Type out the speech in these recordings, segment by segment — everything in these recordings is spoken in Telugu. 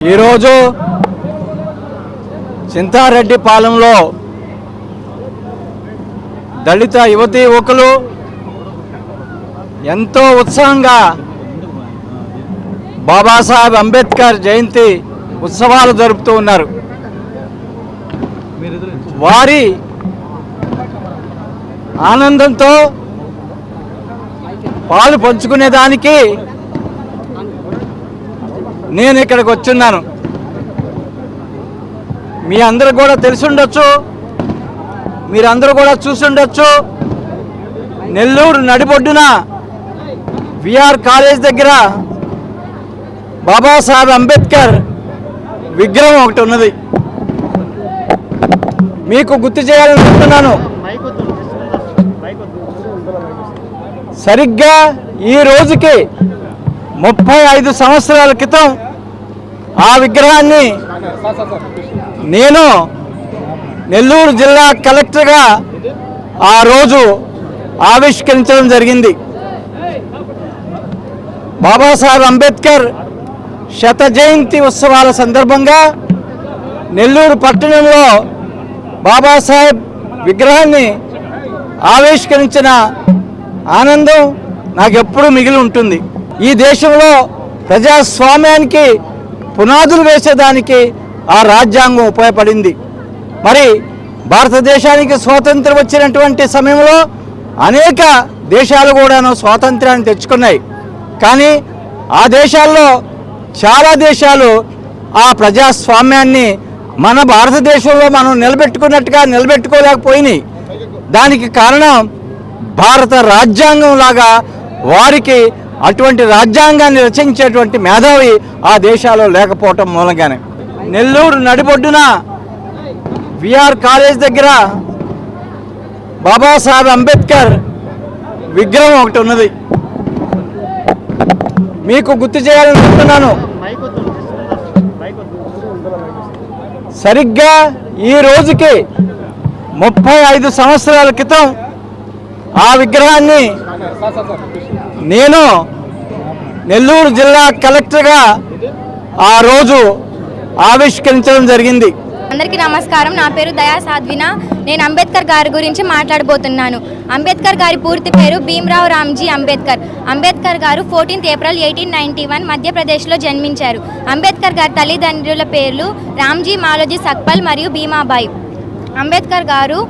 ఈరోజు చింతారెడ్డి పాలెంలో దళిత యువతీ యువకులు ఎంతో ఉత్సాహంగా బాబాసాహెబ్ అంబేద్కర్ జయంతి ఉత్సవాలు జరుపుతూ ఉన్నారు. వారి ఆనందంతో పాలు పంచుకునేదానికి నేను ఇక్కడికి వచ్చున్నాను. మీ అందరూ కూడా తెలిసి ఉండొచ్చు. మీరందరూ కూడా చూసి ఉండొచ్చు. నెల్లూరు నడిబొడ్డున విఆర్ కాలేజ్ దగ్గర బాబాసాహెబ్ అంబేద్కర్ విగ్రహం ఒకటి ఉన్నది. మీకు గుర్తు చేయాలనుకుంటున్నాను సరిగ్గా ఈ రోజుకి ముప్పై ఐదు సంవత్సరాల క్రితం ఆ విగ్రహాన్ని నేను నెల్లూరు జిల్లా కలెక్టర్గా ఆ రోజు ఆవిష్కరించడం జరిగింది. బాబాసాహెబ్ అంబేద్కర్ శత జయంతి ఉత్సవాల సందర్భంగా నెల్లూరు పట్టణంలో బాబాసాహెబ్ విగ్రహాన్ని ఆవిష్కరించిన ఆనందం నాకు ఎప్పుడూ మిగిలి ఉంటుంది. ఈ దేశంలో ప్రజాస్వామ్యానికి పునాదులు వేసేదానికి ఆ రాజ్యాంగం ఉపయోగపడింది. మరి భారతదేశానికి స్వాతంత్రం వచ్చినటువంటి సమయంలో అనేక దేశాలు కూడాను స్వాతంత్రాన్ని తెచ్చుకున్నాయి. కానీ ఆ దేశాల్లో చాలా దేశాలు ఆ ప్రజాస్వామ్యాన్ని మన భారతదేశంలో మనం నిలబెట్టుకున్నట్టుగా నిలబెట్టుకోలేకపోయినాయి. దానికి కారణం భారత రాజ్యాంగం లాగా వారికి అటువంటి రాజ్యాంగాన్ని రచించేటువంటి మేధావి ఆ దేశాల్లో లేకపోవటం మూలంగానే. నెల్లూరు నడిబొడ్డున విఆర్ కాలేజ్ దగ్గర బాబాసాహెబ్ అంబేద్కర్ విగ్రహం ఒకటి ఉన్నది. మీకు గుర్తు చేయాలనుకుంటున్నాను సరిగ్గా ఈ రోజుకి ముప్పై ఐదు సంవత్సరాల క్రితం ఆ విగ్రహాన్ని నేను నెల్లూరు జిల్లా కలెక్టర్గా ఆ రోజు ఆవిష్కరించడం జరిగింది. అందరికీ నమస్కారం. నా పేరు దయా సాధ్విన. నేను అంబేద్కర్ గారి గురించి మాట్లాడబోతున్నాను. అంబేద్కర్ గారి పూర్తి పేరు భీమ్రావ్ రామ్జీ అంబేద్కర్. అంబేద్కర్ గారు fourteenth April eighteen ninety one మధ్యప్రదేశ్లో జన్మించారు. అంబేద్కర్ గారి తల్లిదండ్రుల పేర్లు రామ్జీ మాలోజీ సక్పల్ మరియు భీమాబాయి. అంబేద్కర్ గారు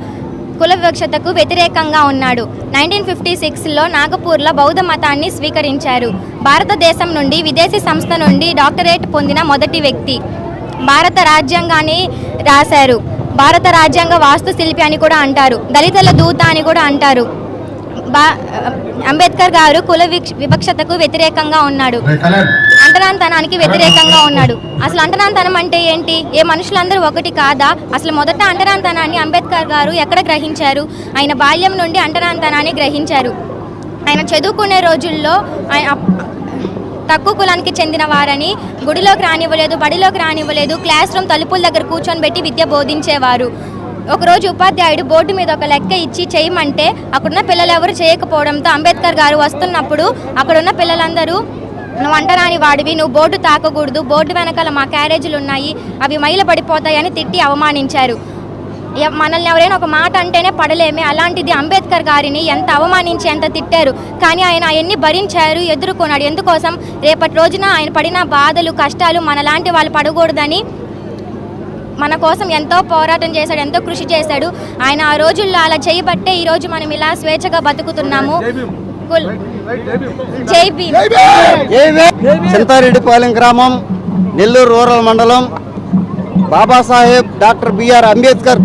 కుల వివక్షతకు వ్యతిరేకంగా ఉన్నాడు. నైన్టీన్ ఫిఫ్టీ సిక్స్లో నాగపూర్లో బౌద్ధ మతాన్ని స్వీకరించారు. భారతదేశం నుండి విదేశీ సంస్థ నుండి డాక్టరేట్ పొందిన మొదటి వ్యక్తి భారత రాజ్యాంగాన్ని రాశారు. భారత రాజ్యాంగ వాస్తుశిల్పి అని కూడా అంటారు. దళితుల దూత అని కూడా అంటారు. బా అంబేద్కర్ గారు కుల విక్ష- వివక్షతకు వ్యతిరేకంగా ఉన్నాడు. అంటరాంతనానికి వ్యతిరేకంగా ఉన్నాడు. అసలు అంటరాంతనం అంటే ఏంటి? ఏ మనుషులందరూ ఒకటి కాదా? అసలు మొదట అంటరాంతనాన్ని అంబేద్కర్ గారు ఎక్కడ గ్రహించారు? ఆయన బాల్యం నుండి అంటరాంతనాన్ని గ్రహించారు. ఆయన చదువుకునే రోజుల్లో ఆయన తక్కువ కులానికి చెందిన వారని గుడిలోకి రానివ్వలేదు బడిలోకి రానివ్వలేదు క్లాస్ రూమ్ తలుపుల దగ్గర కూర్చొని పెట్టి విద్య బోధించేవారు. ఒకరోజు ఉపాధ్యాయుడు బోర్డు మీద ఒక లెక్క ఇచ్చి చేయమంటే అక్కడున్న పిల్లలు ఎవరు చేయకపోవడంతో అంబేద్కర్ గారు వస్తున్నప్పుడు అక్కడున్న పిల్లలందరూ నువ్వు అంటరాని వాడివి నువ్వు బోర్డు తాకకూడదు బోర్డు వెనకాల మా క్యారేజీలు ఉన్నాయి అవి మైల పడిపోతాయని తిట్టి అవమానించారు. మనల్ని ఎవరైనా ఒక మాట అంటేనే పడలేమే అలాంటిది అంబేద్కర్ గారిని ఎంత అవమానించి ఎంత తిట్టారు. కానీ ఆయన అవన్నీ భరించారు ఎదుర్కొన్నాడు. ఎందుకోసం? రేపటి రోజున ఆయన పడిన బాధలు కష్టాలు మనలాంటి వాళ్ళు పడకూడదని మన కోసం ఎంతో పోరాటం చేశాడు ఎంతో కృషి చేశాడు. ఆయన ఆ రోజుల్లో అలా చేయబట్టే ఈ రోజు మనం ఇలా స్వేచ్ఛగా బతుకుతున్నాము. కుల్- జై భీమ్ చింతారెడ్డిపాలెం గ్రామం నెల్లూరు రూరల్ మండలం బాబాసాహెబ్ డాక్టర్ బిఆర్ అంబేద్కర్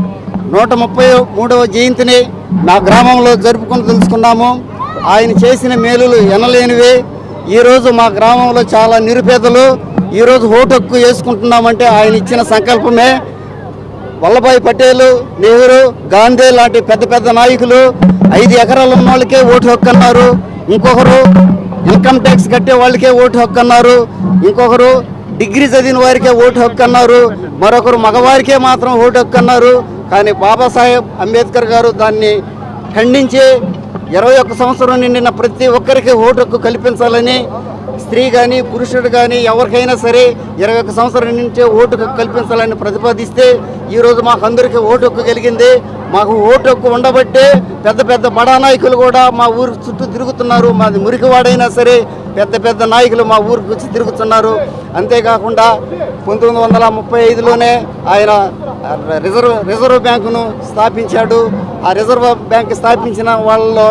నూట ముప్పై మూడవ జయంతిని నా గ్రామంలో జరుపుకుని తెలుసుకున్నాము. ఆయన చేసిన మేలులు ఎనలేనివే. ఈరోజు మా గ్రామంలో చాలా నిరుపేదలు ఈరోజు ఓటు హక్కు వేసుకుంటున్నామంటే ఆయన ఇచ్చిన సంకల్పమే. వల్లభాయ్ పటేల్ నెహ్రూ గాంధీ లాంటి పెద్ద పెద్ద నాయకులు ఐదు ఎకరాలు ఉన్న వాళ్ళకే ఓటు హక్కు అన్నారు. ఇంకొకరు ఇన్కమ్ ట్యాక్స్ కట్టే వాళ్ళకే ఓటు హక్కు అన్నారు. ఇంకొకరు డిగ్రీ చదివిన వారికే ఓటు హక్కు అన్నారు. మరొకరు మగవారికే మాత్రం ఓటు హక్కు అన్నారు. కానీ బాబాసాహెబ్ అంబేద్కర్ గారు దాన్ని ఖండించి ఇరవై ఒక్క సంవత్సరం నిండిన ప్రతి ఒక్కరికి ఓటు హక్కు కల్పించాలని స్త్రీ కానీ పురుషుడు కానీ ఎవరికైనా సరే ఇరవై ఒక్క సంవత్సరం నుంచే ఓటు కల్పించాలని ప్రతిపాదిస్తే ఈరోజు మాకు అందరికీ ఓటు హక్కు కలిగింది. మాకు ఓటు హక్కు ఉండబట్టే పెద్ద పెద్ద బడా నాయకులు కూడా మా ఊరు చుట్టూ తిరుగుతున్నారు. మాది మురికివాడైనా సరే పెద్ద పెద్ద నాయకులు మా ఊరికి వచ్చి తిరుగుతున్నారు. అంతేకాకుండా పంతొమ్మిది వందల ముప్పై ఐదులోనే ఆయన రిజర్వ్ రిజర్వ్ బ్యాంకును స్థాపించాడు. ఆ రిజర్వ్ బ్యాంక్ స్థాపించిన వాళ్ళలో